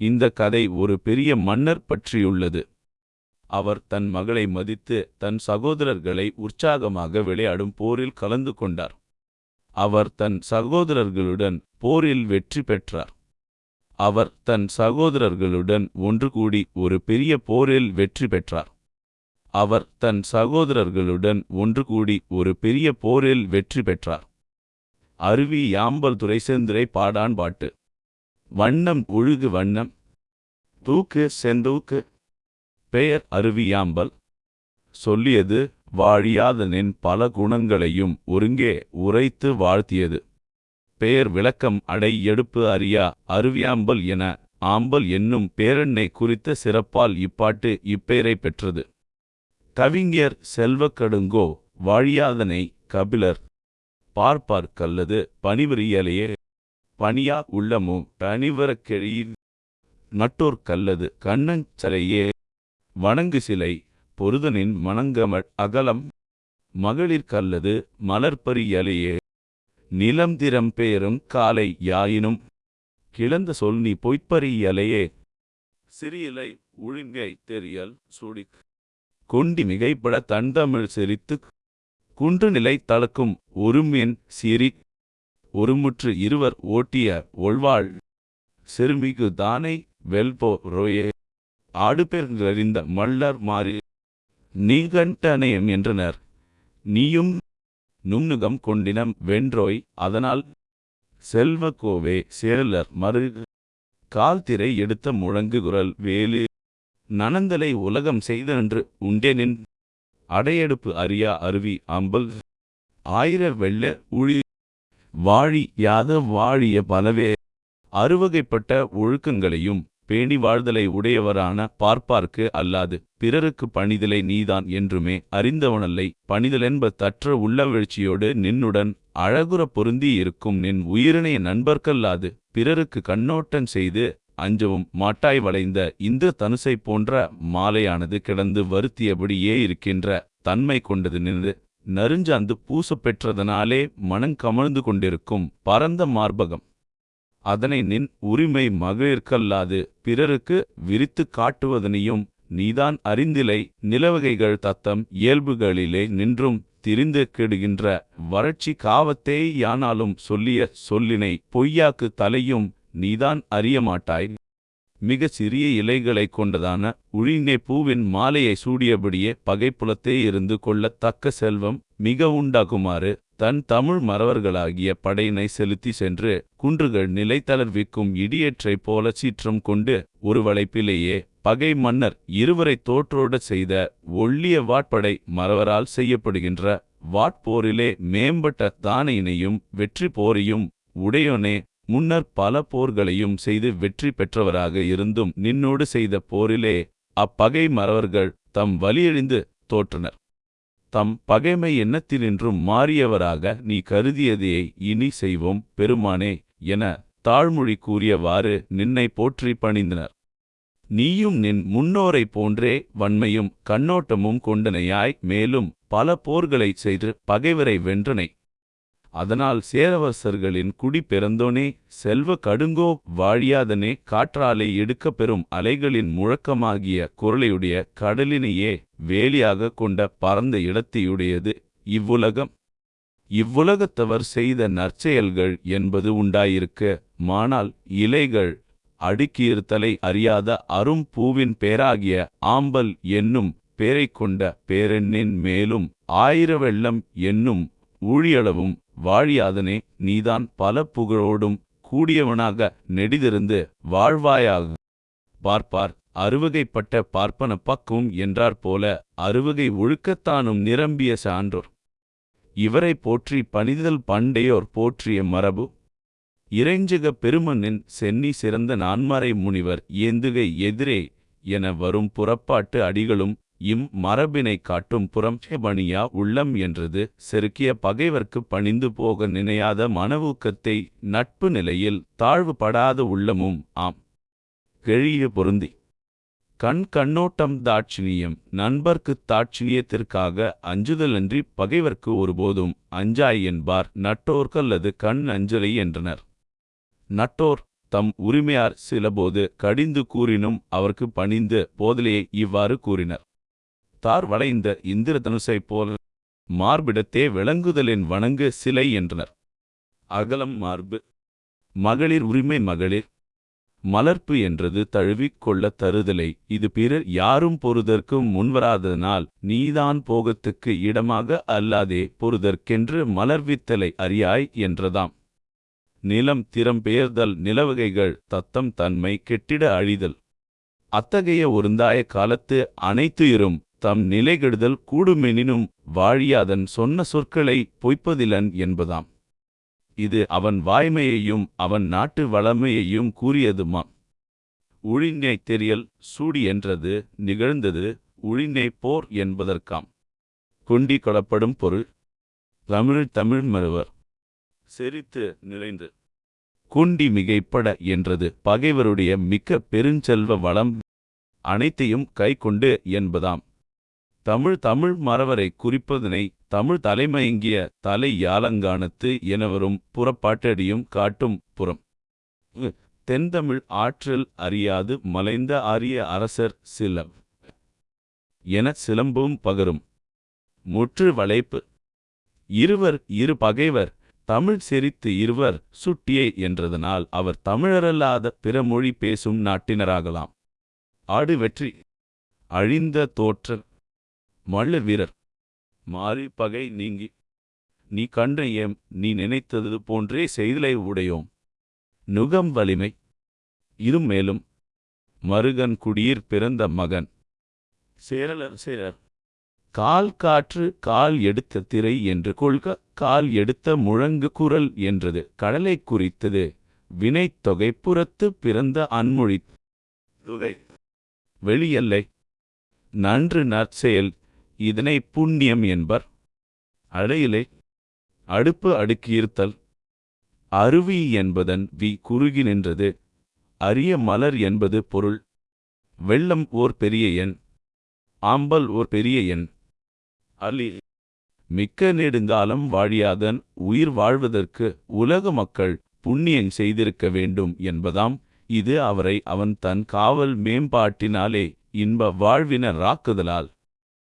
இந்த கதை ஒரு பெரிய மன்னர் பற்றியுள்ளது. அவர் தன் மகளை மதித்து தன் சகோதரர்களை உற்சாகமாக விளையாடும் போரில் கலந்து கொண்டார். அவர் தன் சகோதரர்களுடன் போரில் வெற்றி பெற்றார். அவர் தன் சகோதரர்களுடன் ஒன்று கூடி ஒரு பெரிய போரில் வெற்றி பெற்றார். அவர் தன் சகோதரர்களுடன் ஒன்று கூடி ஒரு பெரிய போரில் வெற்றி பெற்றார். அருவி யாம்பல் துரைசேந்திரை பாடான் பாட்டு. வண்ணம் ஒழுகு வண்ணம். தூக்கு செந்தூக்கு. பெயர் அருவியாம்பல். சொல்லியது வாழியாதனின் பல குணங்களையும் ஒருங்கே உரைத்து வாழ்த்தியது. பெயர் விளக்கம் அடை எடுப்பு அறியா அருவியாம்பல் என ஆம்பல் என்னும் பேரன்னை குறித்த சிறப்பால் இப்பாட்டு இப்பெயரை பெற்றது. கவிஞர் செல்வக்கடுங்கோ வாழியாதனை கபிலர். பார்ப்பார் கல்லது பணிவிரியலையே பணியா உள்ளமும் அணிவரக்கெழியில் நட்டோர் கல்லது கண்ணஞ்சரையே வணங்கு சிலை பொருதனின் மணங்கமழ் அகலம் மகளிர் கல்லது மலர்பரியலையே நிலம் திறம் பெயரும் காலை யாயினும் கிளந்த சொல் நீ பொய்ப்பறியலையே சிறியலை ஒழுங்கை தெரியல் சுடிக் கொண்டி மிகைப்பட தன்தமிழ் செறித்துக் குன்று நிலை தளக்கும் ஒருமின் சிரி ஒருமுற்று இருவர் ஓட்டிய ஒழ்வாள் செருமிகு தானை வெல்போ ரோயே ஆடுபெருங்கறிந்த மல்லர் மாறி நீகண்டனயம் என்றனர். நீயும் நுண்ணுகம் கொண்டினம் வென்றோய் அதனால் செல்வக்கோவே சேலர் மறு கால்திரை எடுத்த முழங்குகுரல் வேலு நனந்தலை உலகம் செய்தன்று உண்டேனின் அடையெடுப்பு அறியா அருவி அம்பல் ஆயிர வெள்ள உழி வாழி யாத வாழிய பலவே அறுவகைப்பட்ட ஒழுக்கங்களையும் பேணி வாழ்தலை உடையவரான பார்ப்பார்க்கு அல்லாது பிறருக்கு பணிதலை நீதான் என்றுமே அறிந்தவனல்லை. பணிதலென்ப தற்ற உள்ளவெழ்ச்சியோடு நின்னுடன் அழகுற பொருந்தி இருக்கும் நின் உயிரினைய நண்பர்க்கல்லாது பிறருக்கு கண்ணோட்டம் செய்து அஞ்சவும் மாட்டாய் வளைந்த இந்த தனுசை போன்ற மாலையானது கிடந்து வருத்தியபடியே இருக்கின்ற தன்மை கொண்டது நின்று நறுஞ்சாந்து பூசப் பெற்றதனாலே மனங்கமழ்ந்து கொண்டிருக்கும் பரந்த மார்பகம். அதனை நின் உரிமை மகளிர்க்கல்லாது பிறருக்கு விரித்துக் காட்டுவதனையும் நீதான் அறிந்திலை நிலவகைகள் தத்தம் இயல்புகளிலே நின்றும் திரிந்து கெடுகின்ற வறட்சி காவத்தே யானாலும் சொல்லிய சொல்லினை பொய்யாக்கு தலையும் நீதான் அறியமாட்டாய். மிகச் சிறிய இலைகளைக் கொண்டதான உழிஞை பூவின் மாலையை சூடியபடியே பகைப்புலத்தே இருந்து கொள்ளத் தக்க செல்வம் மிக உண்டாகுமாறு தன் தமிழ் மறவர்களாகிய படையினை செலுத்தி சென்று குன்றுகள் நிலை தளர்விக்கும் இடியற்றைப் போல சீற்றம் கொண்டு ஒரு வளைப்பிலேயே பகை மன்னர் இருவரை தோற்றோட செய்த ஒள்ளிய வாட்படை மறவரால் செய்யப்படுகின்ற வாட்போரிலே மேம்பட்ட தானையினையும் வெற்றி போரையும் உடையோனே முன்னர் பல போர்களையும் செய்து வெற்றி பெற்றவராக இருந்தும் நின்னோடு செய்த போரிலே அப்பகை மறவர்கள் தம் வலியழிந்து தோற்றனர். தம் பகைமை எண்ணத்தினின்றும் மாறியவராக நீ கருதியதையை இனி செய்வோம் பெருமானே என தாழ்மொழி கூறியவாறு நின்னை போற்றி பணிந்தனர். நீயும் நின் முன்னோரைப் போன்றே வன்மையும் கண்ணோட்டமும் கொண்டனையாய் மேலும் பல போர்களைச் செய்து பகைவரை வென்றனை அதனால் சேரவசர்களின் குடி பிறந்தோனே செல்வ கடுங்கோ வாழியாதனே காற்றாலை எடுக்கப் பெறும் அலைகளின் முழக்கமாகிய குரலையுடைய கடலினையே வேலியாக கொண்ட பரந்த இடத்தையுடையது இவ்வுலகம். இவ்வுலகத்தவர் செய்த நற்செயல்கள் என்பது உண்டாயிருக்க மானால் இலைகள் அடுக்கியிருத்தலை அறியாத அரும் பூவின் பேராகிய ஆம்பல் என்னும் பேரைக் கொண்ட பேரெண்ணின் மேலும் ஆயிரவெள்ளம் என்னும் ஊழியளவும் வாழியாதனே நீதான் பல புகழோடும் கூடியவனாக நெடிதிருந்து வாழ்வாயாக. பார்ப்பார் அறுவகைப்பட்ட பார்ப்பன பக்கும் என்றார் போல அறுவகை ஒழுக்கத்தானும் நிரம்பிய சான்றோர். இவரை போற்றி பணிதல் பண்டையோர் போற்றிய மரபு. இறைஞ்சக பெருமன்னின் சென்னி சிறந்த நான்மறை முனிவர் ஏந்துகை எதிரே என வரும் புறப்பாட்டு அடிகளும் இம் மரபினை காட்டும் புறம் பணியா உள்ளம் என்றது செருக்கிய பகைவர்க்கு பணிந்து போக நினையாத மனவூக்கத்தை நட்பு நிலையில் தாழ்வுபடாத உள்ளமும் ஆம். கெழிய பொருந்தி. கண் கண்ணோட்டம் தாட்சிணியம் நண்பர்க்குத் தாட்சிணியத்திற்காக அஞ்சுதலன்றி பகைவர்க்கு ஒருபோதும் அஞ்சாய் என்பார் நட்டோர்க்கல்லது கண் அஞ்சலை என்றனர். நட்டோர் தம் உரிமையார் சிலபோது கடிந்து கூறினும் அவர்க்கு பணிந்து போதலையை இவ்வாறு கூறினர். தார் வளைந்த இந்திரதனுசைப் போல் மார்பிடத்தே விளங்குதலின் வணங்கு சிலை என்றனர். அகலம் மார்பு மகளிர் உரிமை மகளிர் மலர்ப்பு என்றது தழுவிக் கொள்ளத் தருதலை. இது பிறர் யாரும் பொறுதற்கும் முன்வராததனால் நீதான் போகத்துக்கு இடமாக அல்லாதே பொறுதற்கென்று மலர்வித்தலை அறியாய் என்றதாம். நிலம் திறம் பெயர்தல் நிலவகைகள் தத்தம் தன்மை கெட்டிட அழிதல். அத்தகைய ஒருந்தாய காலத்து அனைத்துயிரும் தம் நிலைகெடுதல் கூடுமெனினும் வாழியாதன் சொன்ன சொற்களை பொய்ப்பதிலன் என்பதாம். இது அவன் வாய்மையையும் அவன் நாட்டு வளமையையும் கூறியதுமாம். உழிஞை தெரியல் சூடி என்றது நிகழ்ந்தது உழிஞை போர் என்பதற்காம். கொண்டி கொலப்படும் பொருள். தமிழ் தமிழ் மறுவர் செரித்து நிறைந்து குண்டி மிகைப்பட என்றது பகைவருடைய மிக்க பெருஞ்செல்வ வளம். அனைத்தையும் கைக்கொண்டு என்பதாம். தமிழ் தமிழ் மறவரை குறிப்பதனை தமிழ் தலைமயங்கிய தலை யாலங்கானத்து எனவரும் புறப்பாட்டடியும் காட்டும் புறம். தென்தமிழ் ஆற்றல் அறியாது மலைந்த ஆரிய அரசர் சில என சிலம்பும் பகரும். முற்று வளைப்பு. இருவர் இரு பகைவர். தமிழ் செறித்து இருவர் சுட்டியே என்றதனால் அவர் தமிழரல்லாத பிற மொழி பேசும் நாட்டினராகலாம். ஆடு வெற்றி. அழிந்த தோற்றல் மள்ளர் வீரர். மாறி பகை நீங்கி. நீ கண்ட ஏம் நீ நினைத்தது போன்றே செய்தலை உடையோம். நுகம் வலிமை. இரும் மேலும். மருகன் குடியிர் பிறந்த மகன். சேரலர் சேரர். கால் காற்று கால் எடுத்த திரை என்று கொள்க கால் எடுத்த முழங்கு குரல் என்றது கடலை குறித்தது. வினைத் தொகை புறத்து பிறந்த அன்மொழி வெளியல்லை. நன்று நற்செயல் இதனை புண்ணியம் என்பர். அடையிலே அடுப்பு அடுக்கியிருத்தல். அருவி என்பதன் வி குறுகி நின்றது. அரிய மலர் என்பது பொருள். வெள்ளம் ஓர் பெரிய எண். ஆம்பல் ஓர் பெரிய எண். அலி மிக்க நெடுங்காலம் வாழியாதன் உயிர் வாழ்வதற்கு உலக மக்கள் புண்ணியம் செய்திருக்க வேண்டும் என்பதாம். இது அவரை அவன் தன் காவல் மேம்பாட்டினாலே இன்ப வாழ்வின ராக்குதலால்.